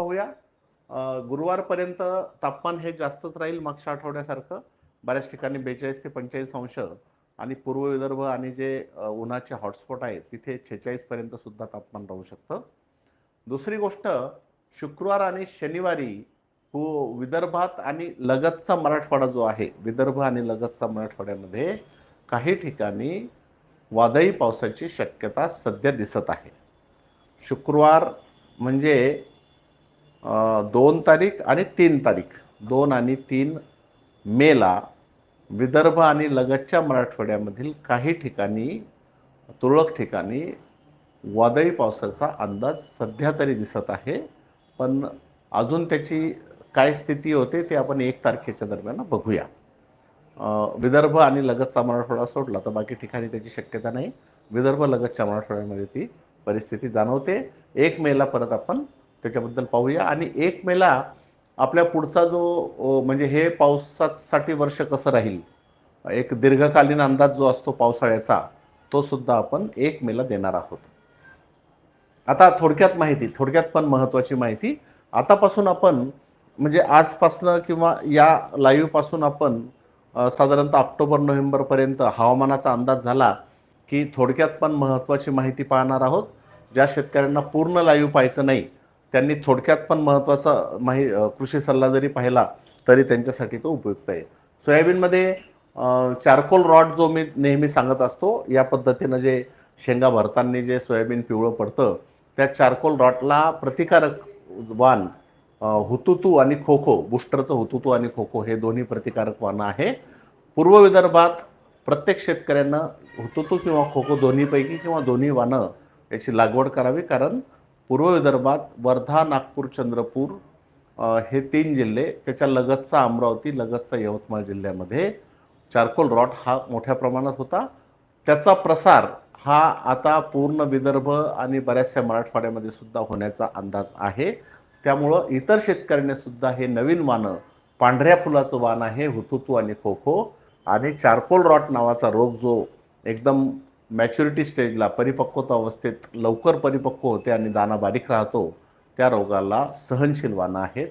पाहूया. गुरुवारपर्यंत तापमान हे जास्तच राहील मागच्या आठवड्यासारखं. बऱ्याच ठिकाणी बेचाळीस ते पंचेचाळीस अंश आणि पूर्व विदर्भ आणि जे उन्हाचे हॉटस्पॉट आहेत तिथे छेचाळीसपर्यंत सुद्धा तापमान राहू शकतं. दुसरी गोष्ट शुक्रवार आणि शनिवारी हो विदर्भात आणि लगतचा मराठवाडा जो आहे विदर्भ आणि लगतचा मराठवाड्यामध्ये काही ठिकाणी वादळी पावसाची शक्यता सध्या दिसत आहे. शुक्रवार म्हणजे दोन तारीख आणि तीन तारीख. दोन आणि तीन मेला विदर्भ आणि लगतच्या मराठवाड्यामधील काही ठिकाणी तुरळक ठिकाणी वादळी पावसाचा अंदाज सध्या तरी दिसत आहे. पण अजून त्याची काय स्थिती होते ते आपण एक तारखेच्या दरम्यान बघूया. विदर्भ आणि लगतचा मराठवाडा सोडला तर बाकी ठिकाणी त्याची शक्यता नाही. विदर्भ लगतच्या मराठवाड्यामध्ये ती परिस्थिती जाणवते. एक मेला परत आपण त्याच्याबद्दल पाहूया. आणि एक मेला आपल्या पुढचा जो म्हणजे हे पावसासाठी वर्ष कसं राहील? एक दीर्घकालीन अंदाज जो असतो पावसाळ्याचा तो सुद्धा आपण एक मेला देणार आहोत. आता थोडक्यात माहिती थोडक्यात पण महत्त्वाची माहिती. आतापासून आपण म्हणजे आजपासनं किंवा या लाईव्हपासून आपण साधारणतः ऑक्टोबर नोव्हेंबरपर्यंत हवामानाचा अंदाज झाला की थोडक्यात पण महत्त्वाची माहिती पाहणार आहोत. ज्या शेतकऱ्यांना पूर्ण लाईव्ह पाहायचं नाही त्यांनी थोडक्यात पण महत्त्वाचा माही कृषी सल्ला जरी पाहिला तरी त्यांच्यासाठी तो उपयुक्त आहे. सोयाबीनमध्ये चारकोल रॉड जो मी नेहमी सांगत असतो या पद्धतीनं जे शेंगा भरताना जे सोयाबीन पिवळं पडतं त्या चारकोल रॉटला प्रतिकारक वाण हुतुतू आणि खो खो बुस्टरचं हुतुतू आणि खो खो हे दोन्ही प्रतिकारक वाणं आहे. पूर्व विदर्भात प्रत्येक शेतकऱ्यांना हुतुतू किंवा खो खो दोन्हीपैकी किंवा दोन्ही वाणं याची लागवड करावी कारण पूर्व विदर्भात वर्धा नागपूर चंद्रपूर हे तीन जिल्हे त्याच्या लगतचा अमरावती लगतचा यवतमाळ जिल्ह्यामध्ये चारकोल रॉट हा मोठ्या प्रमाणात होता. त्याचा प्रसार हा आता पूर्ण विदर्भ आणि बऱ्याचशा मराठवाड्यामध्ये सुद्धा होण्याचा अंदाज आहे. त्यामुळं इतर शेतकऱ्यांनी सुद्धा हे नवीन वानं पांढऱ्या फुलाचं वाण आहे हुतुतू आणि खो खो आणि चारकोल रॉट नावाचा रोग जो एकदम मॅच्युरिटी स्टेजला परिपक्वता अवस्थेत लवकर परिपक्व होते आणि दाना बारीक राहतो त्या रोगाला सहनशील वाणं आहेत.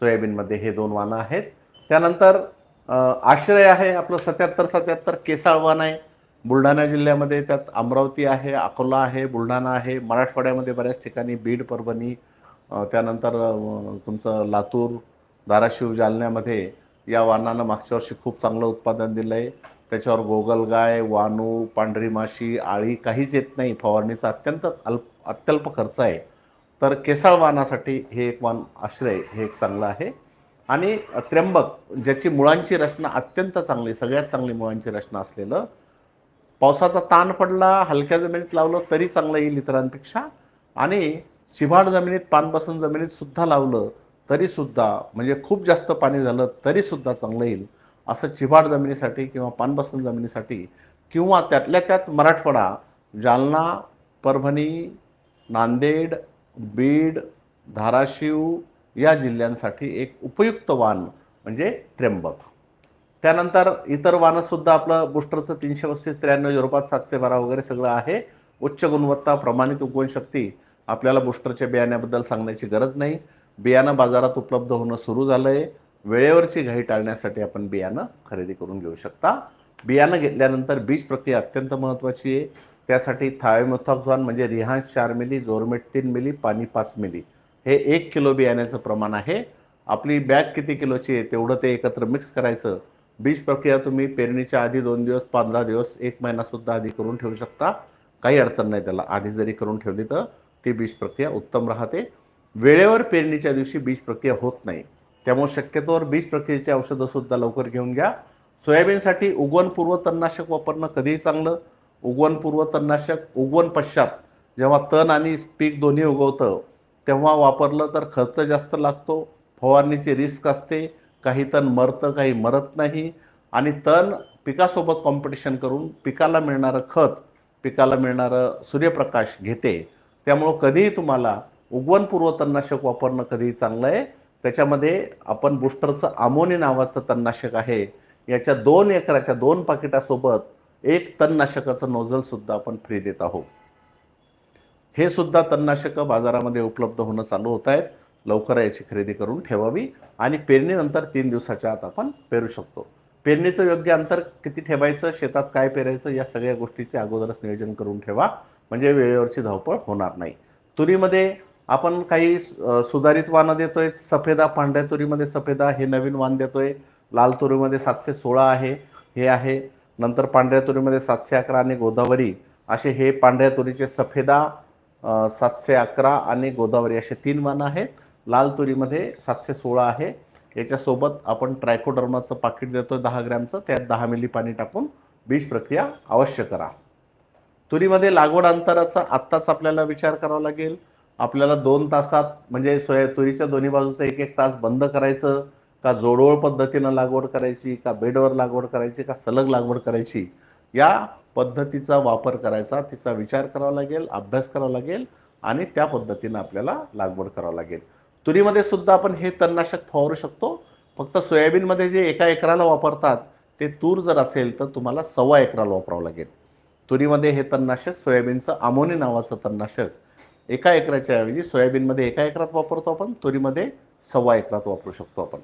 सोयाबीनमध्ये हे दोन वाणं आहेत. त्यानंतर आश्रय आहे आपलं सत्याहत्तर सत्याहत्तर केसाळ वाण आहे. बुलढाणा जिल्ह्यामध्ये त्यात अमरावती आहे अकोला आहे बुलढाणा आहे. मराठवाड्यामध्ये बऱ्याच ठिकाणी बीड परभणी त्यानंतर तुमचं लातूर धाराशिव जालन्यामध्ये या वाहनानं मागच्या वर्षी खूप चांगलं उत्पादन दिलं आहे त्याच्यावर गोगलगाय वानू पांढरी माशी आळी काहीच येत नाही. फवारणीचा अत्यंत अल्प अत्यल्प खर्च आहे. तर केसाळ वाहनासाठी हे एक वान आश्रय हे एक चांगलं आहे. आणि त्र्यंबक ज्याची मुळांची रचना अत्यंत चांगली सगळ्यात चांगली मुळांची रचना असलेलं पावसाचा ताण पडला हलक्या जमिनीत लावलं तरी चांगलं येईल इतरांपेक्षा. आणि शिभाड जमिनीत पान बसून जमिनीत सुद्धा लावलं तरीसुद्धा म्हणजे खूप जास्त पाणी झालं तरीसुद्धा चांगलं येईल. असं चिभाड जमिनीसाठी किंवा पानबसन जमिनीसाठी किंवा त्यातल्या त्यात मराठवाडा जालना परभणी नांदेड बीड धाराशिव या जिल्ह्यांसाठी एक उपयुक्त वाण म्हणजे त्र्यंबक. त्यानंतर इतर वाणंसुद्धा आपलं बुस्टरचं तीनशे पस्तीस त्र्याण्णव युरोपात सातशे बारा वगैरे सगळं आहे. उच्च गुणवत्ता प्रमाणित उगवण शक्ती आपल्याला बुस्टरच्या बियाण्याबद्दल सांगण्याची गरज नाही. बियाणं बाजारात उपलब्ध होणं सुरू झालं आहे वेळेवरची घाई टाळण्यासाठी आपण बियाणं खरेदी करून घेऊ शकता. बियाणं घेतल्यानंतर बीज प्रक्रिया अत्यंत महत्त्वाची आहे. त्यासाठी थायमोथॉक्झॉन म्हणजे रिहान्स चार मिली जोरमेट तीन मिली पाणी पाच मिली. हे एक किलो बियाण्याचं प्रमाण आहे. आपली बॅग किती किलोची आहे तेवढं ते एकत्र मिक्स करायचं. बीज प्रक्रिया तुम्ही पेरणीच्या आधी दोन दिवस पंधरा दिवस एक महिनासुद्धा आधी करून ठेवू शकता. काही अडचण नाही त्याला. आधी जरी करून ठेवली तर ती बीज प्रक्रिया उत्तम राहते. वेळेवर पेरणीच्या दिवशी बीज प्रक्रिया होत नाही. त्यामुळे शक्यतोवर बीज प्रक्रियेची औषधंसुद्धा लवकर घेऊन घ्या. सोयाबीनसाठी उगवणपूर्व तणनाशक वापरणं कधीही चांगलं. उगवणपूर्व तणनाशक उगवण पश्चात जेव्हा तण आणि पीक दोन्ही उगवतं तेव्हा वापरलं तर खर्च जास्त लागतो फवारणीची रिस्क असते काही तण मरतं काही मरत नाही आणि तण पिकासोबत कॉम्पिटिशन करून पिकाला मिळणारं खत पिकाला मिळणारं सूर्यप्रकाश घेते. त्यामुळं कधीही तुम्हाला उगवणपूर्व तणनाशक वापरणं कधीही चांगलं आहे. त्याच्यामध्ये आपण बुस्टरचं आमोनी नावाचं तणनाशक आहे. याच्या दोन एकराच्या दोन पाकिटासोबत एक तणनाशकाचं नोझलसुद्धा आपण फ्री देत आहोत. हे सुद्धा तणनाशकं बाजारामध्ये उपलब्ध होणं चालू होत आहेत. लवकर याची खरेदी करून ठेवावी आणि पेरणीनंतर तीन दिवसाच्या आत आपण पेरू शकतो. पेरणीचं योग्य अंतर किती ठेवायचं शेतात काय पेरायचं या सगळ्या गोष्टीचे अगोदरच नियोजन करून ठेवा. म्हणजे वेळेवरची धावपळ होणार नाही. तुरीमध्ये आपण काही सुधारित वानं देतोय. सफेदा पांढऱ्या तुरीमध्ये सफेदा हे नवीन वाण देतोय. लाल तुरीमध्ये सातशे सोळा आहे हे आहे. नंतर पांढऱ्या तुरीमध्ये सातशे अकरा आणि गोदावरी असे हे पांढऱ्या तुरीचे सफेदा सातशे अकरा आणि गोदावरी असे तीन वाणं आहेत. लाल तुरीमध्ये सातशे सोळा आहे. याच्यासोबत आपण ट्रायकोडर्माचं पाकिट देतोय दहा ग्रॅमचं. त्यात दहा मिली पाणी टाकून बीज प्रक्रिया अवश्य करा. तुरीमध्ये लागवड अंतराचा आत्ताच आपल्याला विचार करावा लागेल. आपल्याला दोन तासात म्हणजे सोया तुरीच्या दोन्ही बाजूचं एक एक तास बंद करायचं का जोडोळ पद्धतीनं लागवड करायची का बेडवर लागवड करायची का सलग लागवड करायची या पद्धतीचा वापर करायचा तिचा विचार करावा लागेल अभ्यास करावा लागेल आणि त्या पद्धतीनं आपल्याला लागवड करावं लागेल. तुरीमध्ये सुद्धा आपण हे तणनाशक फवारू शकतो. फक्त सोयाबीनमध्ये जे एका एकराला वापरतात ते तूर जर असेल तर तुम्हाला सव्वा एकराला वापरावं लागेल. तुरीमध्ये हे तणनाशक सोयाबीनचं आमोनी नावाचं तणनाशक एका एकराच्या ऐवजी सोयाबीनमध्ये एका एकरात वापरतो आपण तुरीमध्ये सव्वा एकरात वापरू शकतो आपण.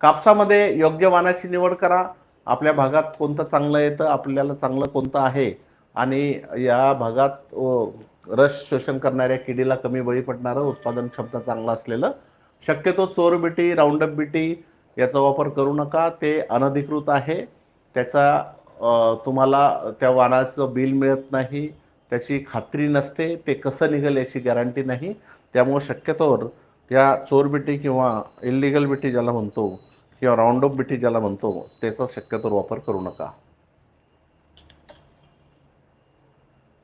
कापसामध्ये योग्य वानाची निवड करा. आपल्या भागात कोणतं चांगलं येतं आपल्याला चांगलं कोणतं आहे आणि या भागात रस शोषण करणाऱ्या किडीला कमी बळी पडणारं उत्पादन क्षमता चांगलं असलेलं शक्यतो चोर बिटी राऊंडअप बिटी याचा वापर करू नका. ते अनधिकृत आहे. त्याचा तुम्हाला त्या वानाचं बिल मिळत नाही. त्याची खात्री नसते ते कसं निघेल याची गॅरंटी नाही. त्यामुळे शक्यतोवर या चोर बिटी किंवा इलिगल बिटी ज्याला म्हणतो किंवा राऊंडअप बिटी ज्याला म्हणतो त्याचा शक्यतोवर वापर करू नका.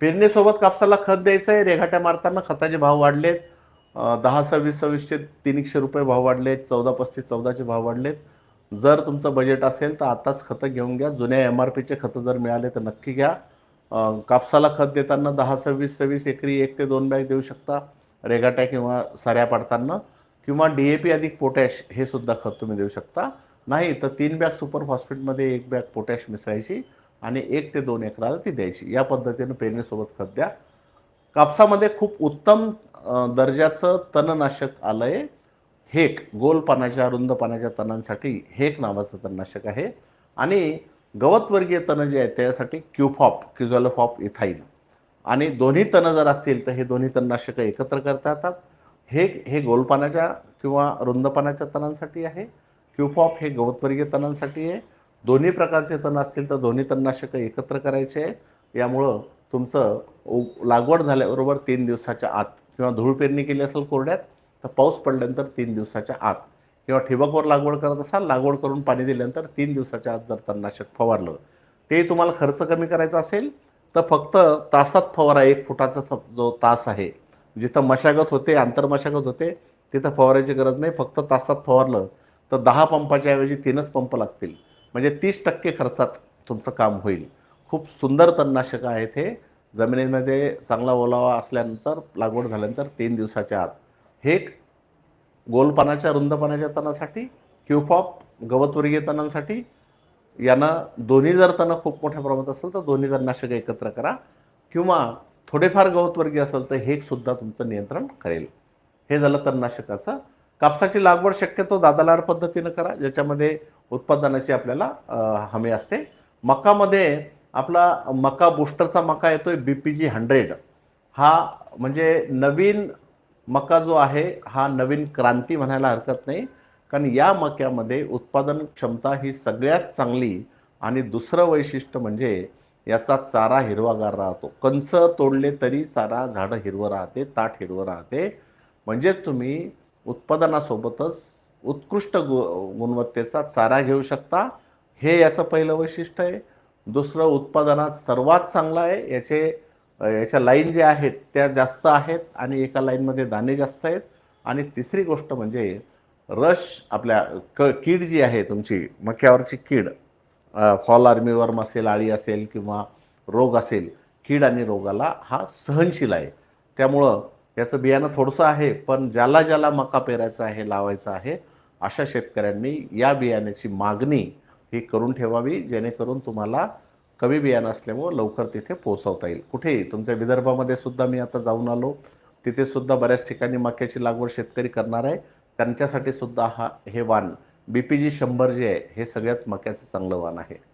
पेरणीसोबत कापसाला खत द्यायचं आहे रेघाट्या मारताना खताचे भाव वाढलेत. दहा सव्वीस सव्वीसचे तीनशे रुपये भाव वाढलेत चौदा पस्तीस चौदाचे भाव वाढलेत. जर तुमचं बजेट असेल तर आताच खतं घेऊन घ्या. जुन्या एम आर पीचे खतं जर मिळाले तर नक्की घ्या. कापसाला खत देताना दहा सव्वीस सव्वीस एकरी एक ते दोन बॅग देऊ शकता रेगाट्या किंवा साऱ्या पाडताना किंवा डी ए पी अधिक पोटॅश हे सुद्धा खत तुम्ही देऊ शकता. नाही तर तीन बॅग सुपर फॉस्फेटमध्ये एक बॅग पोटॅश मिसळायची आणि एक ते दोन एकराला ती द्यायची. या पद्धतीनं पेरणीसोबत खत द्या. कापसामध्ये खूप उत्तम दर्जाचं तणनाशक आलं आहे हेक गोल पानाच्या रुंद पानाच्या तणांसाठी हेक नावाचं तणनाशक आहे. आणि गवतवर्गीय तण जे आहेत त्यासाठी क्युफॉप क्युझॉलोफॉप इथाईल आणि दोन्ही तणं जर असतील तर हे दोन्ही तणनाशकं एकत्र करता येतात हे हे गोलपानाच्या किंवा रुंदपानाच्या तणांसाठी आहे. क्युफॉप हे गवतवर्गीय तणांसाठी आहे. दोन्ही प्रकारचे तण असतील तर दोन्ही तणनाशकं एकत्र करायचे आहे. यामुळं तुमचं लागवड झाल्याबरोबर तीन दिवसाच्या आत किंवा धूळ पेरणी केली असेल कोरड्यात तर पाऊस पडल्यानंतर तीन दिवसाच्या आत. किंवा ठिबकवर लागवड करत असाल लागवड करून पाणी दिल्यानंतर तीन दिवसाच्या आत जर तणनाशक फवारलं ते तुम्हाला खर्च कमी करायचा असेल तर फक्त तासात फवारा एक फुटाचा थ- जो तास आहे जिथं मशागत होते आंतरमशागत होते तिथं फवारायची गरज नाही. फक्त तासात फवारलं तर दहा पंपाच्या ऐवजी तीनच पंप लागतील. म्हणजे तीस टक्के खर्चात तुमचं काम होईल. खूप सुंदर तणनाशकं आहेत हे. जमिनीमध्ये चांगला ओलावा असल्यानंतर लागवड झाल्यानंतर तीन दिवसाच्या आत. हे गोलपानाच्या रुंद पानाच्या तणासाठी क्युफॉप गवतवर्गीय तणांसाठी यांना दोन्ही जर तणं खूप मोठ्या प्रमाणात असेल तर दोन्ही तणनाशकं एकत्र करा. किंवा थोडेफार गवतवर्गीय असेल तर हे सुद्धा तुमचं नियंत्रण करेल. हे झालं तणनाशकाचं. कापसाची लागवड शक्यतो दादालाड पद्धतीनं करा ज्याच्यामध्ये उत्पादनाची आपल्याला हमी असते. मकामध्ये आपला मका बुस्टरचा मका येतोय बी पी जी हंड्रेड हा म्हणजे नवीन मका जो आहे हा नवीन क्रांती म्हणायला हरकत नाही. कारण या मक्यामध्ये उत्पादन क्षमता ही सगळ्यात चांगली आणि दुसरं वैशिष्ट्य म्हणजे याचा चारा हिरवागार राहतो. कंस तोडले तरी चारा झाडं हिरवं राहते ताट हिरवं राहते. म्हणजे तुम्ही उत्पादनासोबतच उत्कृष्ट गु गुणवत्तेचा चारा घेऊ शकता. हे याचं पहिलं वैशिष्ट्य आहे. दुसरं उत्पादनात सर्वात चांगलं आहे याचे याच्या लाईन ज्या आहेत त्या जास्त आहेत आणि एका लाईनमध्ये दाणे जास्त आहेत. आणि तिसरी गोष्ट म्हणजे रश आपल्या क कीड जी आहे तुमची मक्यावरची कीड फॉल आर्मीवर्म असेल आळी असेल किंवा रोग असेल कीड आणि रोगाला हा सहनशील आहे. त्यामुळं याचं बियाणं थोडंसं आहे पण ज्याला ज्याला मका पेरायचा आहे लावायचा आहे अशा शेतकऱ्यांनी या बियाण्याची मागणी ही करून ठेवावी जेणेकरून तुम्हाला कमी बियाणं असल्यामुळं लवकर तिथे पोहोचवता येईल. कुठेही. तुमच्या विदर्भामध्ये सुद्धा मी आता जाऊन आलो. तिथे सुद्धा बऱ्याच ठिकाणी मक्याची लागवड शेतकरी करणार आहे. त्यांच्यासाठी सुद्धा हा हे वाण बी पी जी शंभर जे आहे हे सगळ्यात मक्याचं चांगलं वाण आहे.